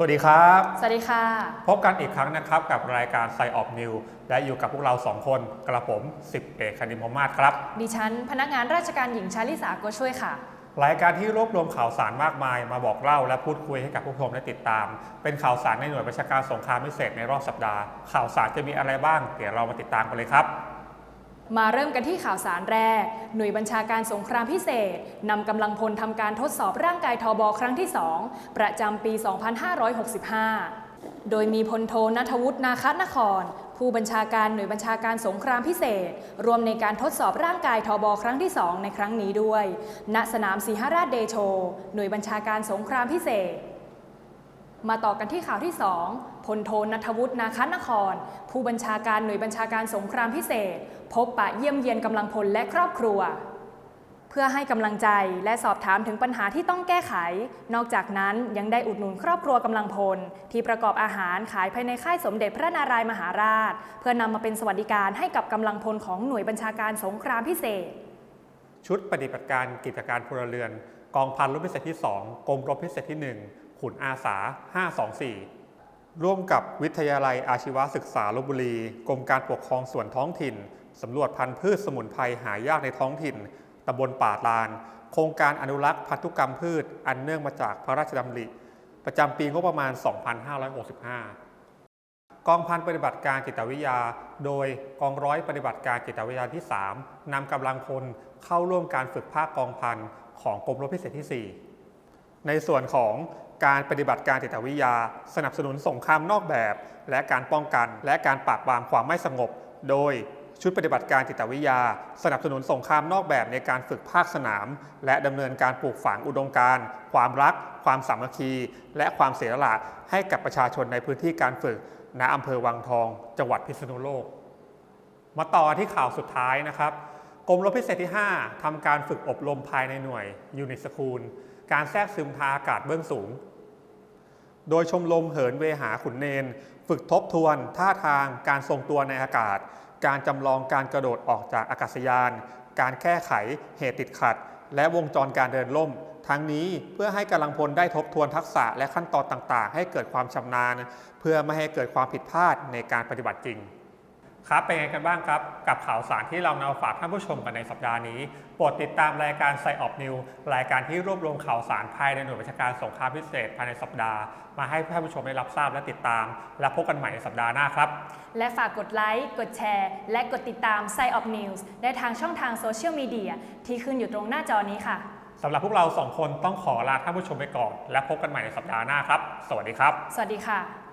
สวัสดีครับ สวัสดีค่ะ พบกันอีกครั้งนะครับกับรายการไซออฟนิวและอยู่กับพวกเรา 2 คนกระผม10เอกคณิมพมาศครับ ดิฉันพนักงานราชการหญิงชาลิสาก็ช่วยค่ะ รายการที่รวบรวมข่าวสารมากมาย มาบอกเล่าและพูดคุยให้กับผู้ชมได้ติดตาม เป็นข่าวสารในหน่วยประชาการสงครามพิเศษในรอบสัปดาห์ ข่าวสารจะมีอะไรบ้าง เดี๋ยวเรามาติดตามกันเลยครับ มาเริ่มกันที่ข่าวสารแรก หน่วยบัญชาการสงครามพิเศษนำกำลังพลทำการทดสอบร่างกายทบครั้งที่ 2 ประจำปี 2565 โดยมีพลโทนัทวุฒินาคนคร ผู้บัญชาการหน่วยบัญชาการสงครามพิเศษ รวมในการทดสอบร่างกายทบครั้งที่ 2 ในครั้งนี้ด้วย ณสนามสีหราชเดโช หน่วยบัญชาการสงครามพิเศษ มาต่อกันที่ข่าวที่ 2พลโทนัทวุฒินาคนคร ผู้บัญชาการหน่วยบัญชาการสงครามพิเศษ พบปะเยี่ยมเยียนกำลังพลและครอบครัว เพื่อให้กำลังใจและสอบถามถึงปัญหาที่ต้องแก้ไข นอกจากนั้นยังได้อุดหนุนครอบครัวกำลังพล ที่ประกอบอาหารขายภายในค่ายสมเด็จพระนารายมหาราช เพื่อนำมาเป็นสวัสดิการให้กับกำลังพลของหน่วยบัญชาการสงครามพิเศษ ชุดปฏิบัติการกิจการพลเรือน กองพันรบพิเศษที่ 2กรมรบพิเศษที่ 1 ขุนอาสา 524 ร่วมกับวิทยาลัยอาชีวศึกษาลบบุรี กรมการปกครองส่วนท้องถิ่น สำรวจพันธุ์พืชสมุนไพรหายากในท้องถิ่น ตำบลป่าตาลโครงการอนุรักษ์พันธุกรรมพืช อันเนื่องมาจากพระราชดำริ ประจำปีงบประมาณ 2565 กองพันปฏิบัติการจิตวิทยา โดยกองร้อยปฏิบัติการจิตวิทยาที่ 3นำกำลังพลเข้าร่วมการฝึกภาคกองพันของกรมรบพิเศษที่ 4 ในส่วนของ การปฏิบัติการจิตวิทยา สนับสนุนสงครามนอกแบบ และการป้องกัน และการปราบปรามความไม่สงบ โดยชุดปฏิบัติการจิตวิทยา สนับสนุนสงครามนอกแบบในการฝึกภาคสนาม และดำเนินการปลูกฝังอุดมการณ์ความรัก ความสามัคคี และความเสียสละให้กับประชาชนในพื้นที่การฝึกณอำเภอวังทอง จังหวัดพิษณุโลก มาต่อที่ข่าวสุดท้ายนะครับ กรมรบพิเศษที่ 5ทำการฝึกอบรมภายในหน่วยยูนิสคูล การแทรกซึมทางอากาศเบื้องสูง โดยชมรมเหินเวหาขุนเนน ฝึกทบทวน ท่าทาง การทรงตัวในอากาศ การจำลองการกระโดดออกจากอากาศยาน การแก้ไข เหตุติดขัด และวงจรการเดินล่ม ทั้งนี้เพื่อให้กำลังพลได้ทบทวนทักษะและขั้นตอนต่างๆ ให้เกิดความชำนาญ เพื่อไม่ให้เกิดความผิดพลาดในการปฏิบัติจริง ครับเป็นไงกันบ้างครับ กับข่าวสารที่เรานำมาฝากท่านผู้ชมกันในสัปดาห์นี้โปรดติดตามรายการไซออฟนิวรายการที่รวบรวมข่าวสารภายในหน่วยบัญชาการสงครามพิเศษภายในสัปดาห์ มาให้ท่านผู้ชมได้รับทราบและติดตาม และพบกันใหม่ในสัปดาห์หน้าครับ และฝากกดไลค์กดแชร์ และกดติดตาม s i of News ได้ทางช่องทางโซเชียลมีเดียที่ขึ้นอยู่ตรงหน้าจอนี้ค่ะสำหรับพวกเราสองคนต้องขอลาท่านผู้ชมไปก่อน และพบกันใหม่ในสัปดาห์หน้าครับ สวัสดีครับ สวัสดีค่ะ